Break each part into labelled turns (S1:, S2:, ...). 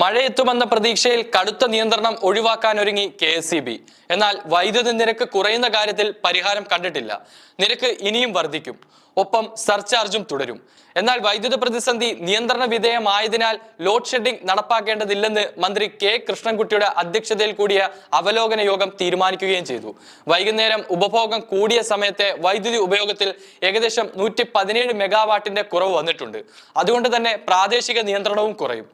S1: മഴയെത്തുമെന്ന പ്രതീക്ഷയിൽ കടുത്ത നിയന്ത്രണം ഒഴിവാക്കാൻ ഒരുങ്ങി കെ എസ് ബി. എന്നാൽ വൈദ്യുതി നിരക്ക് കുറയുന്ന കാര്യത്തിൽ പരിഹാരം കണ്ടിട്ടില്ല. നിരക്ക് ഇനിയും വർദ്ധിക്കും. ഒപ്പം സർചാർജും തുടരും. എന്നാൽ വൈദ്യുത പ്രതിസന്ധി നിയന്ത്രണ വിധേയമായതിനാൽ ലോഡ് ഷെഡിംഗ് നടപ്പാക്കേണ്ടതില്ലെന്ന് മന്ത്രി കെ. കൃഷ്ണൻകുട്ടിയുടെ അധ്യക്ഷതയിൽ കൂടിയ അവലോകന യോഗം തീരുമാനിക്കുകയും ചെയ്തു. വൈകുന്നേരം ഉപഭോഗം കൂടിയ സമയത്തെ വൈദ്യുതി ഉപയോഗത്തിൽ ഏകദേശം നൂറ്റി പതിനേഴ് മെഗാവാട്ടിന്റെ കുറവ് വന്നിട്ടുണ്ട്. അതുകൊണ്ട് തന്നെ പ്രാദേശിക നിയന്ത്രണവും കുറയും.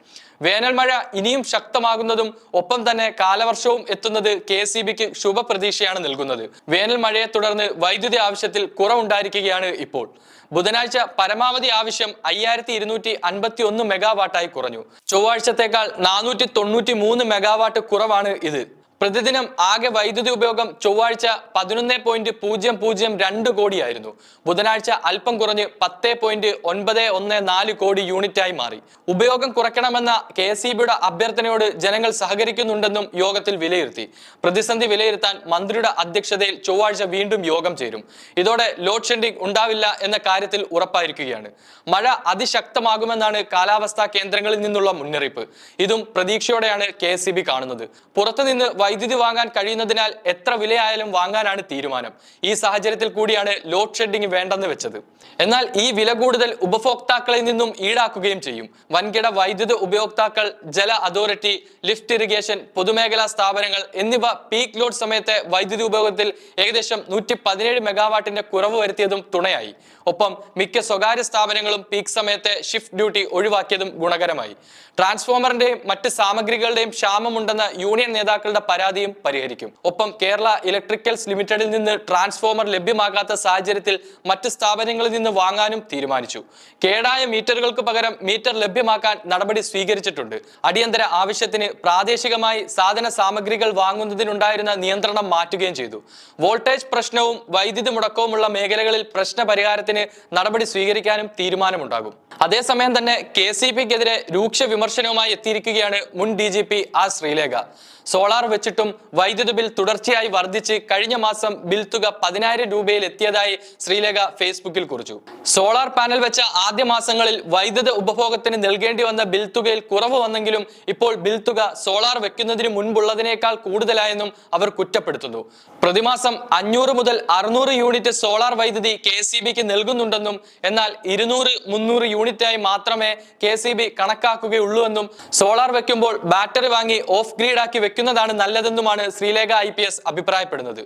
S1: വേനൽമഴ ഇനിയും ശക്തമാകുന്നതും ഒപ്പം തന്നെ കാലവർഷവും എത്തുന്നത് കെ സി ബിക്ക് ശുഭപ്രതീക്ഷയാണ് നൽകുന്നത്. വേനൽമഴയെ തുടർന്ന് വൈദ്യുതി ആവശ്യത്തിൽ കുറവുണ്ടായിരിക്കുകയാണ് ഇപ്പോൾ. ബുധനാഴ്ച പരമാവധി ആവശ്യം അയ്യായിരത്തി ഇരുന്നൂറ്റി അൻപത്തി ഒന്ന് മെഗാവാട്ടായി കുറഞ്ഞു. ചൊവ്വാഴ്ചത്തേക്കാൾ നാനൂറ്റി തൊണ്ണൂറ്റി മൂന്ന് മെഗാവാട്ട് കുറവാണ് ഇത്. പ്രതിദിനം ആകെ വൈദ്യുതി ഉപയോഗം ചൊവ്വാഴ്ച പതിനൊന്ന് പോയിന്റ് പൂജ്യം പൂജ്യം രണ്ട് കോടിയായിരുന്നു. ബുധനാഴ്ച അല്പം കുറഞ്ഞ് പത്ത് പോയിന്റ് ഒൻപത് ഒന്ന് നാല് കോടി യൂണിറ്റായി മാറി. ഉപയോഗം കുറയ്ക്കണമെന്ന കെ എസ് ബിയുടെ അഭ്യർത്ഥനയോട് ജനങ്ങൾ സഹകരിക്കുന്നുണ്ടെന്നും യോഗത്തിൽ വിലയിരുത്തി. പ്രതിസന്ധി വിലയിരുത്താൻ മന്ത്രിയുടെ അധ്യക്ഷതയിൽ ചൊവ്വാഴ്ച വീണ്ടും യോഗം ചേരും. ഇതോടെ ലോഡ് ഷെഡിംഗ് ഉണ്ടാവില്ല എന്ന കാര്യത്തിൽ ഉറപ്പായിരിക്കുകയാണ്. മഴ അതിശക്തമാകുമെന്നാണ് കാലാവസ്ഥാ കേന്ദ്രങ്ങളിൽ നിന്നുള്ള മുന്നറിയിപ്പ്. ഇതും പ്രതീക്ഷയോടെയാണ് കെ കാണുന്നത്. പുറത്തുനിന്ന് വൈദ്യുതി വാങ്ങാൻ കഴിയുന്നതിനാൽ എത്ര വിലയായാലും വാങ്ങാനാണ് തീരുമാനം. ഈ സാഹചര്യത്തിൽ കൂടിയാണ് ലോഡ് ഷെഡിംഗ് വേണ്ടെന്ന് വെച്ചത്. എന്നാൽ ഈ വില കൂടുതൽ ഉപഭോക്താക്കളിൽ നിന്നും ഈടാക്കുകയും ചെയ്യും. വൻകിട വൈദ്യുത ഉപയോക്താക്കൾ ജല അതോറിറ്റി ലിഫ്റ്റ് ഇറിഗേഷൻ പൊതുമേഖലാ സ്ഥാപനങ്ങൾ എന്നിവ പീക്ക് ലോഡ് സമയത്തെ വൈദ്യുതി ഉപയോഗത്തിൽ ഏകദേശം നൂറ്റി പതിനേഴ് മെഗാവാട്ടിന്റെ കുറവ് വരുത്തിയതും തുണയായി. ഒപ്പം മിക്ക സ്വകാര്യ സ്ഥാപനങ്ങളും പീക്ക് സമയത്തെ ഷിഫ്റ്റ് ഡ്യൂട്ടി ഒഴിവാക്കിയതും ഗുണകരമായി. ട്രാൻസ്ഫോമറിന്റെയും മറ്റ് സാമഗ്രികളുടെയും ക്ഷാമമുണ്ടെന്ന യൂണിയൻ നേതാക്കളുടെ പരാതിയും പരിഹരിക്കും. ഒപ്പം കേരള ഇലക്ട്രിക്കൽസ് ലിമിറ്റഡിൽ നിന്ന് ട്രാൻസ്ഫോമർ ലഭ്യമാകാത്ത സാഹചര്യത്തിൽ മറ്റ് സ്ഥാപനങ്ങളിൽ നിന്ന് വാങ്ങാനും തീരുമാനിച്ചു. കേടായ മീറ്ററുകൾക്ക് പകരം മീറ്റർ ലഭ്യമാക്കാൻ നടപടി സ്വീകരിച്ചിട്ടുണ്ട്. അടിയന്തര ആവശ്യത്തിന് പ്രാദേശികമായി സാധന സാമഗ്രികൾ വാങ്ങുന്നതിനുണ്ടായിരുന്ന നിയന്ത്രണം മാറ്റുകയും ചെയ്തു. വോൾട്ടേജ് പ്രശ്നവും വൈദ്യുതി മുടക്കവുമുള്ള മേഖലകളിൽ പ്രശ്ന പരിഹാരത്തിന് നടപടി സ്വീകരിക്കാനും തീരുമാനമുണ്ടാകും. അതേസമയം തന്നെ കെ സി പിക്കെതിരെ രൂക്ഷ വിമർശനവുമായി എത്തിയിരിക്കുകയാണ് മുൻ ഡി ജി പി ആർ ശ്രീലേഖ. സോളാർ വെച്ചിട്ടും വൈദ്യുതി ബിൽ തുടർച്ചയായി വർദ്ധിച്ച് കഴിഞ്ഞ മാസം ബിൽ തുക പതിനായിരം രൂപയിൽ എത്തിയതായി ശ്രീലേഖ ഫേസ്ബുക്കിൽ കുറിച്ചു. സോളാർ പാനൽ വെച്ച ആദ്യ മാസങ്ങളിൽ വൈദ്യുത ഉപഭോഗത്തിന് നൽകേണ്ടി വന്ന ബിൽ തുകയിൽ കുറവ് വന്നെങ്കിലും ഇപ്പോൾ ബിൽ തുക സോളാർ വെക്കുന്നതിന് മുൻപുള്ളതിനേക്കാൾ കൂടുതലായെന്നും അവർ കുറ്റപ്പെടുത്തുന്നു. പ്രതിമാസം അഞ്ഞൂറ് മുതൽ അറുന്നൂറ് യൂണിറ്റ് സോളാർ വൈദ്യുതി കെ സി ബിക്ക് നൽകുന്നുണ്ടെന്നും എന്നാൽ ഇരുന്നൂറ് മുന്നൂറ് യൂണിറ്റായി മാത്രമേ കെ സി ബി കണക്കാക്കുകയുള്ളൂ എന്നും സോളാർ വെക്കുമ്പോൾ ബാറ്ററി വാങ്ങി ഓഫ് ഗ്രീഡ് ആക്കി വെക്കുന്നതാണ് നല്ലതെന്നുമാണ് ശ്രീലേഖ ഐ അഭിപ്രായപ്പെടുന്നത്.